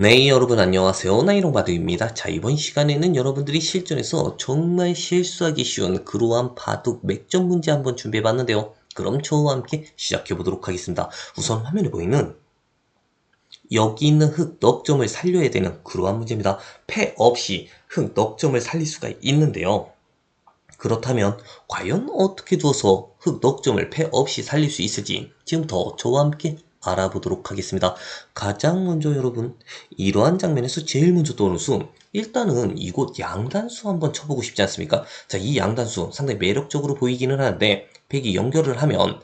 네, 여러분 안녕하세요. 나이롱바둑입니다. 자, 이번 시간에는 여러분들이 실전에서 정말 실수하기 쉬운 그러한 바둑 맥점 문제 한번 준비해 봤는데요. 그럼 저와 함께 시작해 보도록 하겠습니다. 우선 화면에 보이는 여기 있는 흙 넉점을 살려야 되는 그러한 문제입니다. 패 없이 흙 넉점을 살릴 수가 있는데요. 그렇다면 과연 어떻게 두어서 흙 넉점을 패 없이 살릴 수 있을지 지금부터 저와 함께 알아보도록 하겠습니다. 가장 먼저 여러분 이러한 장면에서 제일 먼저 떠오르는 수 일단은 이곳 양단수 한번 쳐보고 싶지 않습니까? 자, 이 양단수 상당히 매력적으로 보이기는 하는데 백이 연결을 하면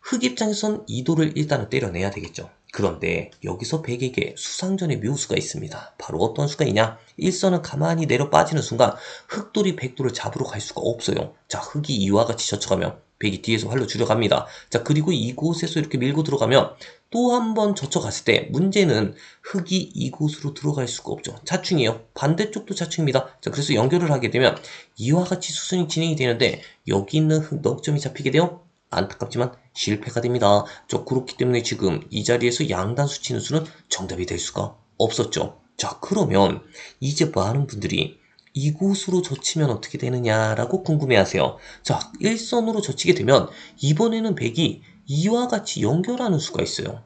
흑 입장에선 이도를 일단은 때려내야 되겠죠. 그런데 여기서 백에게 수상전의 묘수가 있습니다. 바로 어떤 수가 있냐? 일선은 가만히 내려 빠지는 순간 흑돌이 백돌을 잡으러 갈 수가 없어요. 자, 흑이 이와 같이 젖혀가면 백이 뒤에서 활로 줄여갑니다. 자, 그리고 이곳에서 이렇게 밀고 들어가면 또 한 번 젖혀갔을 때 문제는 흑이 이곳으로 들어갈 수가 없죠. 자충이에요. 반대쪽도 자충입니다. 자, 그래서 연결을 하게 되면 이와 같이 수순이 진행이 되는데 여기 있는 흑 넉점이 잡히게 돼요. 안타깝지만 실패가 됩니다. 저 그렇기 때문에 지금 이 자리에서 양단 수 치는 수는 정답이 될 수가 없었죠. 자, 그러면 이제 많은 분들이 이곳으로 젖히면 어떻게 되느냐라고 궁금해하세요. 자, 일선으로 젖히게 되면 이번에는 백이 이와 같이 연결하는 수가 있어요.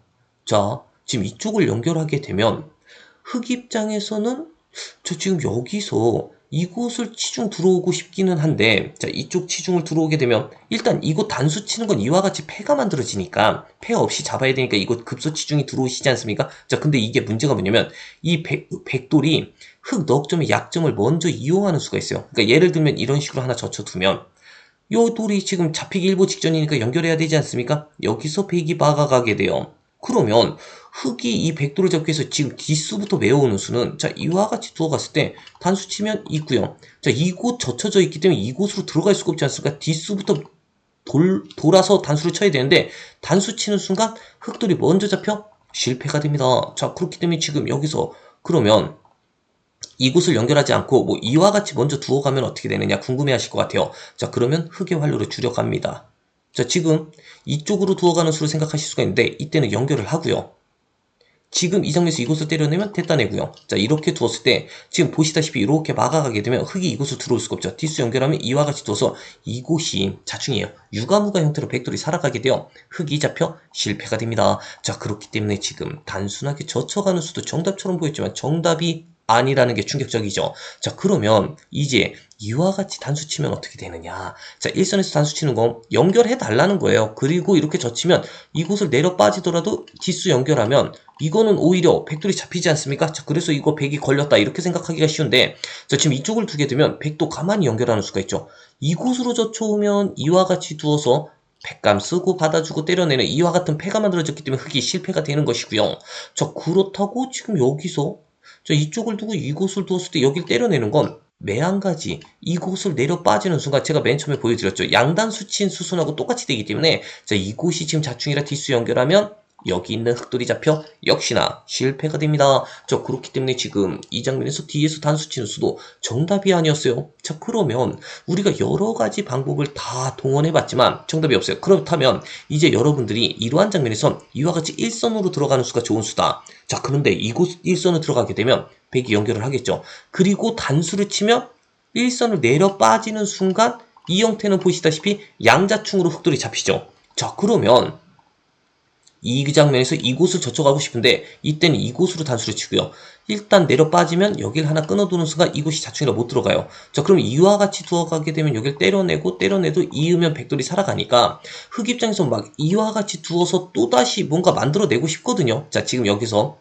자, 지금 이쪽을 연결하게 되면 흑 입장에서는 저 지금 여기서 이곳을 치중 들어오고 싶기는 한데 자 이쪽 치중을 들어오게 되면 일단 이곳 단수 치는 건 이와 같이 패가 만들어지니까 패 없이 잡아야 되니까 이곳 급소 치중이 들어오시지 않습니까? 자 근데 이게 문제가 뭐냐면 이 백, 백돌이 흑 넉점의 약점을 먼저 이용하는 수가 있어요. 그러니까 예를 들면 이런 식으로 하나 젖혀두면 요 돌이 지금 잡히기 일보 직전이니까 연결해야 되지 않습니까? 여기서 백이 박아가게 돼요. 그러면 흑이 이 백도를 잡기 위해서 지금 뒷수부터 메워오는 수는 자 이와 같이 두어갔을 때 단수 치면 있고요. 자 이곳 젖혀져 있기 때문에 이곳으로 들어갈 수가 없지 않습니까? 뒷수부터 돌, 돌아서 단수를 쳐야 되는데 단수 치는 순간 흑돌이 먼저 잡혀 실패가 됩니다. 자 그렇기 때문에 지금 여기서 그러면 이곳을 연결하지 않고 뭐 이와 같이 먼저 두어가면 어떻게 되느냐 궁금해 하실 것 같아요. 자 그러면 흑의 활로를 줄여갑니다. 자 지금 이쪽으로 두어가는 수를 생각하실 수가 있는데 이때는 연결을 하고요. 지금 이 장면에서 이곳을 때려내면 됐다내고요. 자 이렇게 두었을 때 지금 보시다시피 이렇게 막아가게 되면 흙이 이곳으로 들어올 수가 없죠. 뒷수 연결하면 이와 같이 두어서 이곳이 자충이에요. 유가무가 형태로 백돌이 살아가게 되어 흙이 잡혀 실패가 됩니다. 자 그렇기 때문에 지금 단순하게 젖혀가는 수도 정답처럼 보였지만 정답이 아니라는 게 충격적이죠. 자, 그러면 이제 이와 같이 단수 치면 어떻게 되느냐. 자, 일선에서 단수 치는 건 연결해 달라는 거예요. 그리고 이렇게 젖히면 이곳을 내려 빠지더라도 뒷수 연결하면 이거는 오히려 백돌이 잡히지 않습니까? 자, 그래서 이거 백이 걸렸다. 이렇게 생각하기가 쉬운데, 자, 지금 이쪽을 두게 되면 백도 가만히 연결하는 수가 있죠. 이곳으로 젖혀오면 이와 같이 두어서 백감 쓰고 받아주고 때려내는 이와 같은 패가 만들어졌기 때문에 흙이 실패가 되는 것이고요. 자, 그렇다고 지금 여기서 자, 이쪽을 두고 이곳을 두었을 때 여길 때려내는 건 매한가지 이곳을 내려 빠지는 순간 제가 맨 처음에 보여드렸죠. 양단 수친 수순하고 똑같이 되기 때문에 자, 이곳이 지금 자충이라 뒷수 연결하면 여기 있는 흑돌이 잡혀 역시나 실패가 됩니다. 저 그렇기 때문에 지금 이 장면에서 뒤에서 단수 치는 수도 정답이 아니었어요. 자 그러면 우리가 여러 가지 방법을 다 동원해 봤지만 정답이 없어요. 그렇다면 이제 여러분들이 이러한 장면에선 이와 같이 일선으로 들어가는 수가 좋은 수다. 자 그런데 이곳 일선으로 들어가게 되면 백이 연결을 하겠죠. 그리고 단수를 치면 일선을 내려 빠지는 순간 이 형태는 보시다시피 양자충으로 흑돌이 잡히죠. 자 그러면 이 장면에서 이곳을 젖혀가고 싶은데 이때는 이곳으로 단수를 치고요. 일단 내려 빠지면 여길 하나 끊어두는 순간 이곳이 자충이라 못 들어가요. 자 그럼 이와 같이 두어가게 되면 여길 때려내고 때려내도 이으면 백돌이 살아가니까 흑 입장에서 막 이와 같이 두어서 또다시 뭔가 만들어내고 싶거든요. 자 지금 여기서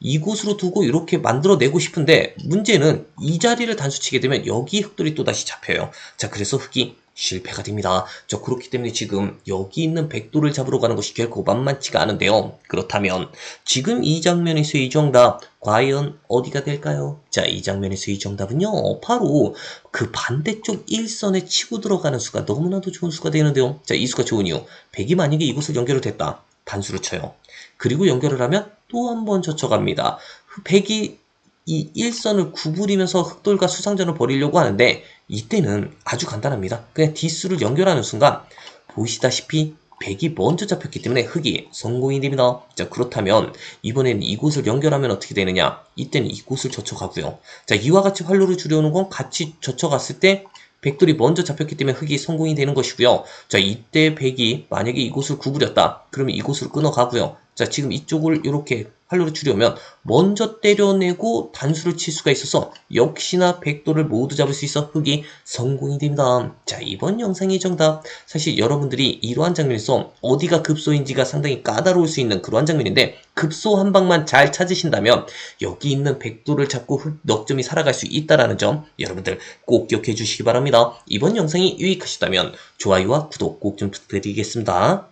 이곳으로 두고 이렇게 만들어내고 싶은데 문제는 이 자리를 단수치게 되면 여기 흑돌이 또다시 잡혀요. 자 그래서 흑이 실패가 됩니다. 저 그렇기 때문에 지금 여기 있는 백도를 잡으러 가는 것이 결코 만만치가 않은데요. 그렇다면 지금 이 장면에서의 정답 과연 어디가 될까요? 자, 이 장면에서의 정답은요. 바로 그 반대쪽 일선에 치고 들어가는 수가 너무나도 좋은 수가 되는데요. 자, 이 수가 좋은 이유. 백이 만약에 이곳을 연결을 됐다. 단수를 쳐요. 그리고 연결을 하면 또 한 번 젖혀갑니다. 백이 이 일선을 구부리면서 흑돌과 수상전을 벌이려고 하는데 이때는 아주 간단합니다. 그냥 뒷수를 연결하는 순간 보시다시피 백이 먼저 잡혔기 때문에 흑이 성공이 됩니다. 자, 그렇다면 이번에는 이곳을 연결하면 어떻게 되느냐? 이때는 이곳을 젖혀가고요. 자, 이와 같이 활로를 줄여오는 건 같이 젖혀갔을 때 백돌이 먼저 잡혔기 때문에 흑이 성공이 되는 것이고요. 자, 이때 백이 만약에 이곳을 구부렸다. 그러면 이곳으로 끊어가고요. 자, 지금 이쪽을 이렇게 활로를 줄여오면 먼저 때려내고 단수를 칠 수가 있어서 역시나 백돌을 모두 잡을 수 있어 흑이 성공이 됩니다. 자, 이번 영상의 정답. 사실 여러분들이 이러한 장면에서 어디가 급소인지가 상당히 까다로울 수 있는 그러한 장면인데 급소 한 방만 잘 찾으신다면 여기 있는 백돌을 잡고 흑 넉점이 살아갈 수 있다라는 점 여러분들 꼭 기억해 주시기 바랍니다. 이번 영상이 유익하셨다면 좋아요와 구독 꼭 좀 부탁드리겠습니다.